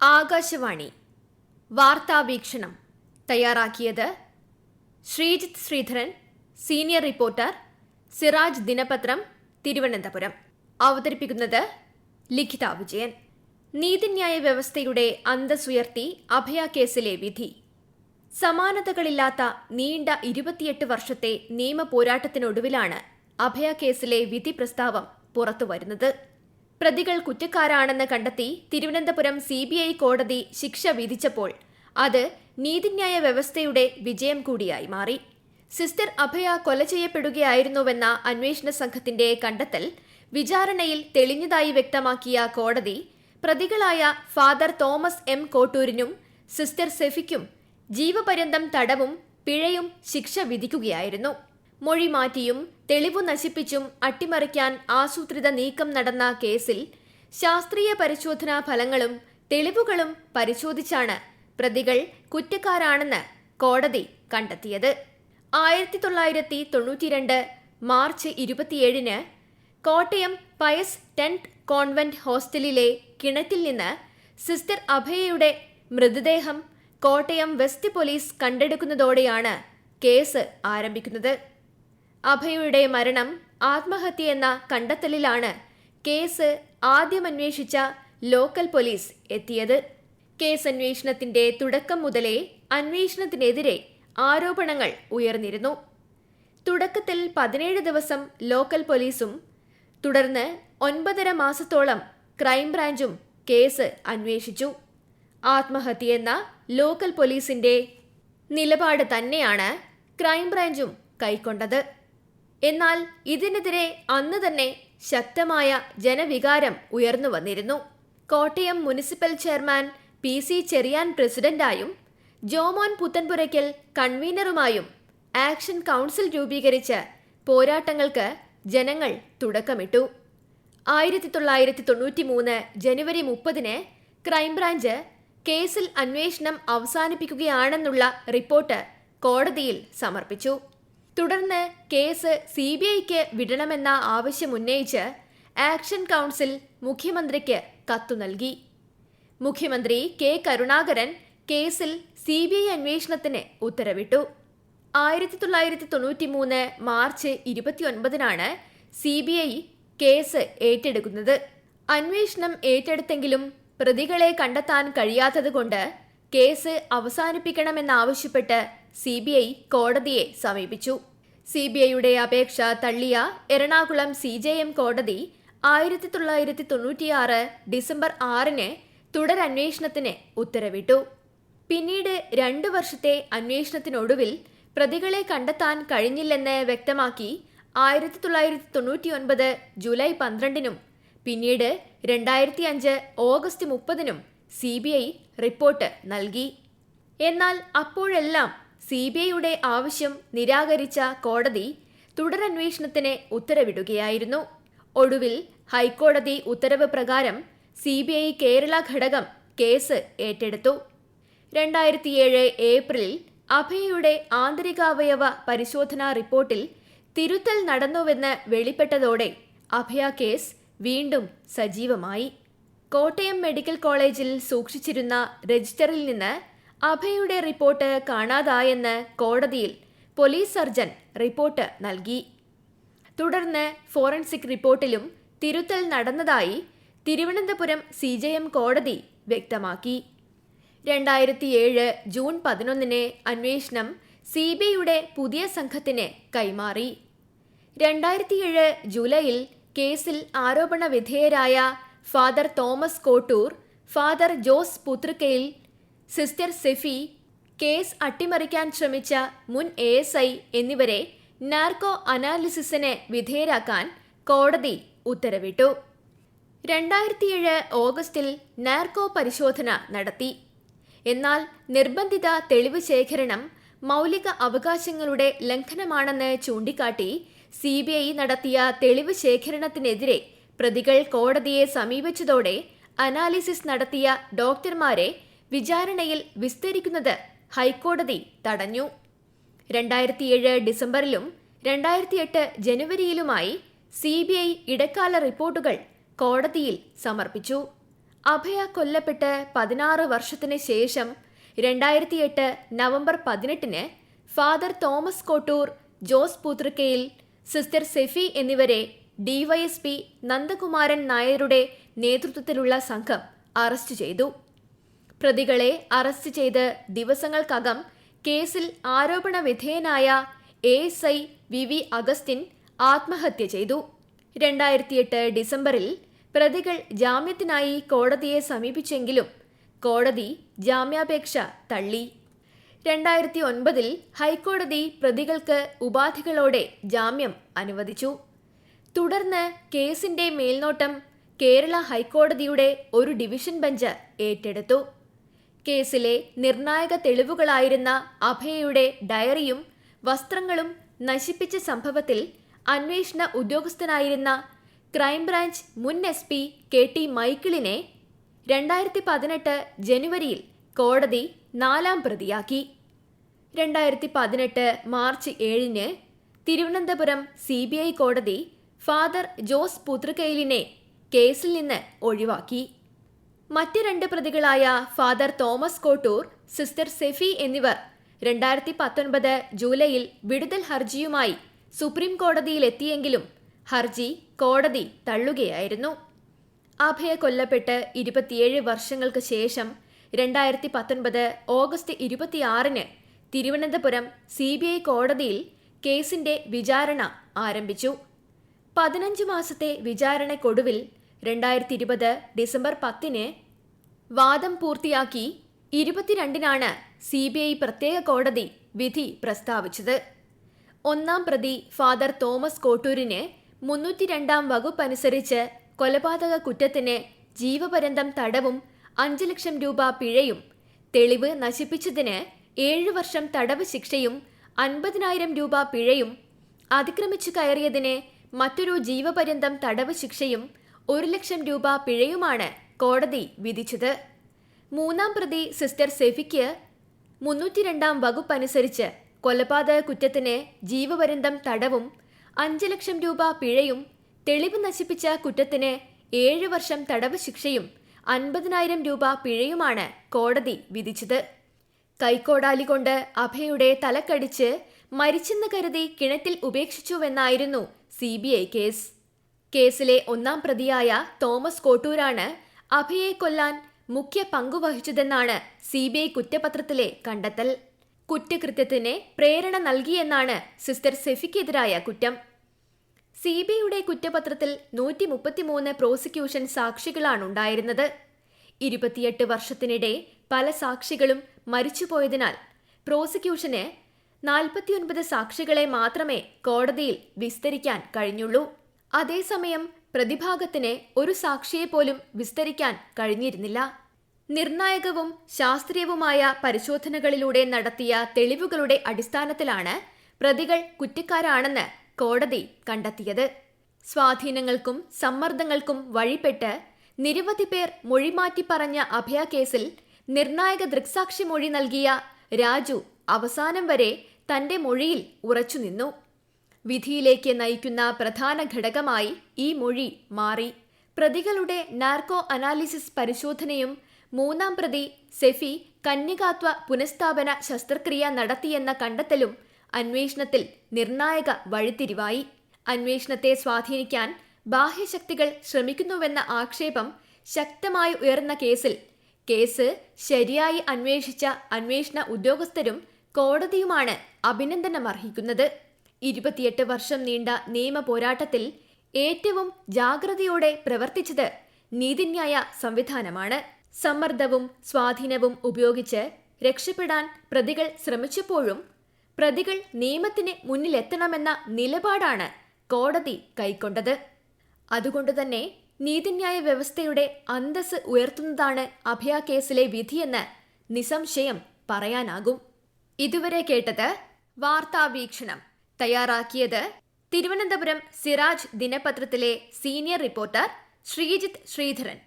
ആകാശവാണി. വാർത്താവീക്ഷണം. തയ്യാറാക്കിയത് Sreejith Sreedharan senior reporter Siraj ദിനപത്രം തിരുവനന്തപുരം. അവതരിപ്പിക്കുന്നത് ലിഖിത വിജയൻ. നീതിന്യായ വ്യവസ്ഥയുടെ അന്തസ്സുയർത്തി അഭയ കേസിലെ വിധി. സമാനതകളില്ലാത്ത നീണ്ട ഇരുപത്തിയെട്ട് വർഷത്തെ നിയമ പോരാട്ടത്തിനൊടുവിലാണ് അഭയ കേസിലെ വിധി പ്രസ്താവം പുറത്തുവരുന്നത്. പ്രതികൾ കുറ്റക്കാരാണെന്ന് കണ്ടെത്തി തിരുവനന്തപുരം സി കോടതി ശിക്ഷ വിധിച്ചപ്പോൾ അത് നീതിന്യായ വ്യവസ്ഥയുടെ വിജയം കൂടിയായി മാറി. സിസ്റ്റർ അഭയ കൊല ചെയ്യപ്പെടുകയായിരുന്നുവെന്ന അന്വേഷണ സംഘത്തിന്റെ കണ്ടെത്തൽ വിചാരണയിൽ തെളിഞ്ഞതായി വ്യക്തമാക്കിയ കോടതി പ്രതികളായ ഫാദർ തോമസ് എം കോട്ടൂരിനും സിസ്റ്റർ സെഫിക്കും ജീവപര്യന്തം തടവും പിഴയും ശിക്ഷ വിധിക്കുകയായിരുന്നു. മൊഴി മാറ്റിയും തെളിവു നശിപ്പിച്ചും അട്ടിമറിക്കാൻ ആസൂത്രിത നീക്കം നടന്ന കേസിൽ ശാസ്ത്രീയ പരിശോധനാ ഫലങ്ങളും തെളിവുകളും പരിശോധിച്ചാണ് പ്രതികൾ കുറ്റക്കാരാണെന്ന് കോടതി കണ്ടെത്തിയത്. ആയിരത്തി തൊള്ളായിരത്തി തൊണ്ണൂറ്റിരണ്ട് മാർച്ച് ഇരുപത്തിയേഴിന് കോട്ടയം പയസ് ടെന്റ് കോൺവെന്റ് ഹോസ്റ്റലിലെ കിണറ്റിൽ നിന്ന് സിസ്റ്റർ അഭയയുടെ മൃതദേഹം കോട്ടയം വെസ്റ്റ് പോലീസ് കണ്ടെടുക്കുന്നതോടെയാണ് കേസ് ആരംഭിക്കുന്നത്. അഭയയുടെ മരണം ആത്മഹത്യയെന്ന കണ്ടെത്തലിലാണ് കേസ് ആദ്യമന്വേഷിച്ച ലോക്കൽ പോലീസ് എത്തിയത്. കേസ് അന്വേഷണത്തിന്റെ തുടക്കം മുതലേ അന്വേഷണത്തിനെതിരെ ആരോപണങ്ങൾ ഉയർന്നിരുന്നു. തുടക്കത്തിൽ പതിനേഴ് ദിവസം ലോക്കൽ പോലീസും തുടർന്ന് ഒൻപതര മാസത്തോളം ക്രൈംബ്രാഞ്ചും കേസ് അന്വേഷിച്ചു. ആത്മഹത്യയെന്ന ലോക്കൽ പോലീസിന്റെ നിലപാട് തന്നെയാണ് ക്രൈംബ്രാഞ്ചും കൈക്കൊണ്ടത്. എന്നാൽ ഇതിനെതിരെ അന്ന് തന്നെ ശക്തമായ ജനവികാരം ഉയർന്നു വന്നിരുന്നു. Kottayam municipal chairman P C Cherian പ്രസിഡന്റായും Jomon Puthenpurackal കൺവീനറുമായും ആക്ഷൻ കൗൺസിൽ രൂപീകരിച്ച് പോരാട്ടങ്ങൾക്ക് ജനങ്ങൾ തുടക്കമിട്ടു. ആയിരത്തി തൊള്ളായിരത്തി തൊണ്ണൂറ്റി മൂന്ന് ജനുവരി മുപ്പതിന് ക്രൈംബ്രാഞ്ച് കേസിൽ അന്വേഷണം അവസാനിപ്പിക്കുകയാണെന്നുള്ള റിപ്പോർട്ട് കോടതിയിൽ സമർപ്പിച്ചു. തുടർന്ന് കേസ് സി ബി ഐക്ക് വിടണമെന്ന ആവശ്യമുന്നയിച്ച് ആക്ഷൻ കൗൺസിൽ മുഖ്യമന്ത്രിക്ക് കത്തു നൽകി. മുഖ്യമന്ത്രി കെ കരുണാകരൻ കേസിൽ സി ബി ഐ അന്വേഷണത്തിന് ഉത്തരവിട്ടു. ആയിരത്തി തൊള്ളായിരത്തി തൊണ്ണൂറ്റി മൂന്ന് മാർച്ച് ഇരുപത്തിയൊൻപതിനാണ് സി ബി ഐ കേസ് ഏറ്റെടുക്കുന്നത്. അന്വേഷണം ഏറ്റെടുത്തെങ്കിലും പ്രതികളെ കണ്ടെത്താൻ കഴിയാത്തതുകൊണ്ട് കേസ് അവസാനിപ്പിക്കണമെന്നാവശ്യപ്പെട്ട് സി ബി ഐ കോടതിയെ സമീപിച്ചു. സി ബി ഐയുടെ അപേക്ഷ തള്ളിയ എറണാകുളം സി ജെ എം കോടതി ആയിരത്തി തൊള്ളായിരത്തി തൊണ്ണൂറ്റിയാറ് ഡിസംബർ ആറിന് തുടരന്വേഷണത്തിന് ഉത്തരവിട്ടു. പിന്നീട് രണ്ടു വർഷത്തെ അന്വേഷണത്തിനൊടുവിൽ പ്രതികളെ കണ്ടെത്താൻ കഴിഞ്ഞില്ലെന്ന് വ്യക്തമാക്കി ആയിരത്തി തൊള്ളായിരത്തി തൊണ്ണൂറ്റിയൊൻപത് ജൂലൈ പന്ത്രണ്ടിനും പിന്നീട് രണ്ടായിരത്തി അഞ്ച് ഓഗസ്റ്റ് മുപ്പതിനും സി ബി ഐ റിപ്പോർട്ട് നൽകി. എന്നാൽ അപ്പോഴെല്ലാം സി ബി ഐയുടെ ആവശ്യം നിരാകരിച്ച കോടതി തുടരന്വേഷണത്തിന് ഉത്തരവിടുകയായിരുന്നു. ഒടുവിൽ ഹൈക്കോടതി ഉത്തരവ് പ്രകാരം സി ബി ഐ കേരള ഘടകം കേസ് ഏറ്റെടുത്തു. രണ്ടായിരത്തിയേഴ് ഏപ്രിലിൽ അഭയയുടെ ആന്തരികാവയവ പരിശോധനാ റിപ്പോർട്ടിൽ തിരുത്തൽ നടന്നുവെന്ന് വെളിപ്പെട്ടതോടെ അഭയ കേസ് വീണ്ടും സജീവമായി. കോട്ടയം മെഡിക്കൽ കോളേജിൽ സൂക്ഷിച്ചിരുന്ന രജിസ്റ്ററിൽ നിന്ന് അഭയയുടെ റിപ്പോർട്ട് കാണാതായെന്ന് കോടതിയിൽ പോലീസ് സർജൻ റിപ്പോർട്ട് നൽകി. തുടർന്ന് ഫോറൻസിക് റിപ്പോർട്ടിലും തിരുത്തൽ നടന്നതായി തിരുവനന്തപുരം സി ജെ എം കോടതി വ്യക്തമാക്കി. രണ്ടായിരത്തി ഏഴ് ജൂൺ പതിനൊന്നിന് അന്വേഷണം സി ബി ഐയുടെ പുതിയ സംഘത്തിന് കൈമാറി. രണ്ടായിരത്തിയേഴ് ജൂലൈയിൽ കേസിൽ ആരോപണ വിധേയരായ father Thomas Kottoor father Jose Puthrikkayil sister Sephy case അട്ടിമറിക്കാൻ ശ്രമിച്ച മുൻ എ എസ് ഐ എന്നിവരെ നാർക്കോ അനാലിസിസിന് വിധേയരാക്കാൻ കോടതി ഉത്തരവിട്ടു. രണ്ടായിരത്തിയേഴ് ഓഗസ്റ്റിൽ നാർക്കോ പരിശോധന നടത്തി. എന്നാൽ നിർബന്ധിത തെളിവ് ശേഖരണം മൗലിക അവകാശങ്ങളുടെ ലംഘനമാണെന്ന് ചൂണ്ടിക്കാട്ടി സി ബി ഐ നടത്തിയ തെളിവ് ശേഖരണത്തിനെതിരെ പ്രതികൾ കോടതിയെ സമീപിച്ചതോടെ അനാലിസിസ് നടത്തിയ ഡോക്ടർമാരെ വിചാരണയിൽ വിസ്തരിക്കുന്നത് ഹൈക്കോടതി തടഞ്ഞു. രണ്ടായിരത്തിയേഴ് ഡിസംബറിലും രണ്ടായിരത്തിയെട്ട് ജനുവരിയിലുമായി സി ബി ഐ ഇടക്കാല റിപ്പോർട്ടുകൾ കോടതിയിൽ സമർപ്പിച്ചു. അഭയ കൊല്ലപ്പെട്ട് പതിനാറ് വർഷത്തിന് ശേഷം രണ്ടായിരത്തിയെട്ട് നവംബർ പതിനെട്ടിന് father Thomas Kottoor Jose Puthrikkayil sister Sephy എന്നിവരെ ഡിവൈഎസ്പി നന്ദകുമാരൻ നായരുടെ നേതൃത്വത്തിലുള്ള സംഘം അറസ്റ്റ് ചെയ്തു. പ്രതികളെ അറസ്റ്റ് ചെയ്ത് ദിവസങ്ങൾക്കകം കേസിൽ ആരോപണ വിധേയനായ A S I V V Augustine ആത്മഹത്യ ചെയ്തു. രണ്ടായിരത്തിയെട്ട് ഡിസംബറിൽ പ്രതികൾ ജാമ്യത്തിനായി കോടതിയെ സമീപിച്ചെങ്കിലും കോടതി ജാമ്യാപേക്ഷ തള്ളി. രണ്ടായിരത്തി ഒൻപതിൽ ഹൈക്കോടതി പ്രതികൾക്ക് ഉപാധികളോടെ ജാമ്യം അനുവദിച്ചു. തുടർന്ന് കേസിന്റെ മേൽനോട്ടം കേരള ഹൈക്കോടതിയുടെ ഒരു ഡിവിഷൻ ബെഞ്ച് ഏറ്റെടുത്തു. കേസിലെ നിർണായക തെളിവുകളായിരുന്ന അഭയയുടെ ഡയറിയും വസ്ത്രങ്ങളും നശിപ്പിച്ച സംഭവത്തിൽ അന്വേഷണ ഉദ്യോഗസ്ഥനായിരുന്ന ക്രൈംബ്രാഞ്ച് മുൻ എസ് പി കെ ടി മൈക്കിളിനെ രണ്ടായിരത്തി പതിനെട്ട് ജനുവരിയിൽ കോടതി നാലാം പ്രതിയാക്കി. രണ്ടായിരത്തി പതിനെട്ട് മാർച്ച് ഏഴിന് തിരുവനന്തപുരം സി ബി ഐ കോടതി ഫാദർ ജോസ് പുതൃക്കയിലിനെ കേസിൽ നിന്ന് ഒഴിവാക്കി. മറ്റ് രണ്ട് പ്രതികളായ father Thomas Kottoor sister Sephy എന്നിവർ രണ്ടായിരത്തി പത്തൊൻപത് ജൂലൈയിൽ വിടുതൽ ഹർജിയുമായി സുപ്രീം കോടതിയിലെത്തിയെങ്കിലും ഹർജി കോടതി തള്ളുകയായിരുന്നു. അഭയ കൊല്ലപ്പെട്ട് ഇരുപത്തിയേഴ് വർഷങ്ങൾക്ക് ശേഷം രണ്ടായിരത്തി പത്തൊൻപത് ഓഗസ്റ്റ് ഇരുപത്തിയാറിന് തിരുവനന്തപുരം സി ബി ഐ കോടതിയിൽ കേസിന്റെ വിചാരണ ആരംഭിച്ചു. പതിനഞ്ച് മാസത്തെ വിചാരണക്കൊടുവിൽ രണ്ടായിരത്തി ഇരുപത് ഡിസംബർ പത്തിന് വാദം പൂർത്തിയാക്കി ഇരുപത്തിരണ്ടിനാണ് സി ബി ഐ പ്രത്യേക കോടതി വിധി പ്രസ്താവിച്ചത്. ഒന്നാം പ്രതി ഫാദർ തോമസ് കോട്ടൂരിന് മുന്നൂറ്റി രണ്ടാം വകുപ്പ് അനുസരിച്ച് കൊലപാതക കുറ്റത്തിന് ജീവപര്യന്തം തടവും അഞ്ച് ലക്ഷം രൂപ പിഴയും തെളിവ് നശിപ്പിച്ചതിന് ഏഴു വർഷം തടവ് ശിക്ഷയും അൻപതിനായിരം രൂപ പിഴയും അതിക്രമിച്ചു കയറിയതിന് മറ്റൊരു ജീവപര്യന്തം തടവ് ശിക്ഷയും ഒരു ലക്ഷം രൂപ പിഴയുമാണ് കോടതി വിധിച്ചത്. മൂന്നാം പ്രതി സിസ്റ്റർ സെഫിക്ക് മുന്നൂറ്റി രണ്ടാം വകുപ്പ് അനുസരിച്ച് കൊലപാതക കുറ്റത്തിന് ജീവപര്യന്തം തടവും അഞ്ച് ലക്ഷം രൂപ പിഴയും തെളിവ് നശിപ്പിച്ച കുറ്റത്തിന് ഏഴ് വർഷം തടവ് ശിക്ഷയും അൻപതിനായിരം രൂപ പിഴയുമാണ് കോടതി വിധിച്ചത്. കൈക്കോടാലി കൊണ്ട് അഭയുടെ തലക്കടിച്ച് മരിച്ചെന്ന് കരുതി കിണറ്റിൽ ഉപേക്ഷിച്ചുവെന്നായിരുന്നു സി കേസ്. കേസിലെ ഒന്നാം പ്രതിയായ തോമസ് കോട്ടൂരാണ് അഭയെ കൊല്ലാൻ മുഖ്യ പങ്കുവഹിച്ചതെന്നാണ് സി ബി ഐ കുറ്റപത്രത്തിലെ കണ്ടെത്തൽ. കുറ്റകൃത്യത്തിന് പ്രേരണ നൽകിയെന്നാണ് സിസ്റ്റർ സെഫിക്കെതിരായ കുറ്റം. സി ബി ഐയുടെ കുറ്റപത്രത്തിൽ നൂറ്റി മുപ്പത്തിമൂന്ന് പ്രോസിക്യൂഷൻ സാക്ഷികളാണ് ഉണ്ടായിരുന്നത്. ഇരുപത്തിയെട്ട് വർഷത്തിനിടെ പല സാക്ഷികളും മരിച്ചുപോയതിനാൽ പ്രോസിക്യൂഷന് നാൽപ്പത്തിയൊൻപത് സാക്ഷികളെ മാത്രമേ കോടതിയിൽ വിസ്തരിക്കാൻ കഴിഞ്ഞുള്ളൂ. അതേസമയം പ്രതിഭാഗത്തിന് ഒരു സാക്ഷിയെപ്പോലും വിസ്തരിക്കാൻ കഴിഞ്ഞിരുന്നില്ല. നിർണായകവും ശാസ്ത്രീയവുമായ പരിശോധനകളിലൂടെ നടത്തിയ തെളിവുകളുടെ അടിസ്ഥാനത്തിലാണ് പ്രതികൾ കുറ്റക്കാരാണെന്ന് കോടതി കണ്ടെത്തിയത്. സ്വാധീനങ്ങൾക്കും സമ്മർദ്ദങ്ങൾക്കും വഴിപ്പെട്ട് നിരവധി പേർ മൊഴിമാറ്റി പറഞ്ഞ അഭയ കേസിൽ നിർണായക ദൃക്സാക്ഷി മൊഴി നൽകിയ രാജു അവസാനം വരെ തന്റെ മൊഴിയിൽ ഉറച്ചുനിന്നു. വിധിയിലേക്ക് നയിക്കുന്ന പ്രധാന ഘടകമായി ഈ മൊഴി മാറി. പ്രതികളുടെ നാർക്കോ അനാലിസിസ് പരിശോധനയും മൂന്നാം പ്രതി സെഫി കന്യകാത്വ പുനഃസ്ഥാപന ശസ്ത്രക്രിയ നടത്തിയെന്ന കണ്ടെത്തലും അന്വേഷണത്തിൽ നിർണായക വഴിത്തിരിവായി. അന്വേഷണത്തെ സ്വാധീനിക്കാൻ ബാഹ്യശക്തികൾ ശ്രമിക്കുന്നുവെന്ന ആക്ഷേപം ശക്തമായി ഉയർന്ന കേസിൽ. കേസ് ശരിയായി അന്വേഷിച്ച അന്വേഷണ ഉദ്യോഗസ്ഥരും കോടതിയുമാണ് അഭിനന്ദനമർഹിക്കുന്നത്. ഇരുപത്തിയെട്ട് വർഷം നീണ്ട നിയമ പോരാട്ടത്തിൽ ഏറ്റവും ജാഗ്രതയോടെ പ്രവർത്തിച്ചത് നീതിന്യായ സംവിധാനമാണ്. സമ്മർദ്ദവും സ്വാധീനവും ഉപയോഗിച്ച് രക്ഷപ്പെടാൻ പ്രതികൾ ശ്രമിച്ചപ്പോഴും പ്രതികൾ നിയമത്തിന് മുന്നിലെത്തണമെന്ന നിലപാടാണ് കോടതി കൈക്കൊണ്ടത്. അതുകൊണ്ടുതന്നെ നീതിന്യായ വ്യവസ്ഥയുടെ അന്തസ് ഉയർത്തുന്നതാണ് അഭയ കേസിലെ വിധിയെന്ന് നിസംശയം പറയാനാകും. ഇതുവരെ കേട്ടത് വാർത്താവീക്ഷണം തയ്യാറാക്കിയത് തിരുവനന്തപുരം സിറാജ് ദിനപത്രത്തിലെ സീനിയർ റിപ്പോർട്ടർ ശ്രീജിത്ത് ശ്രീധരൻ.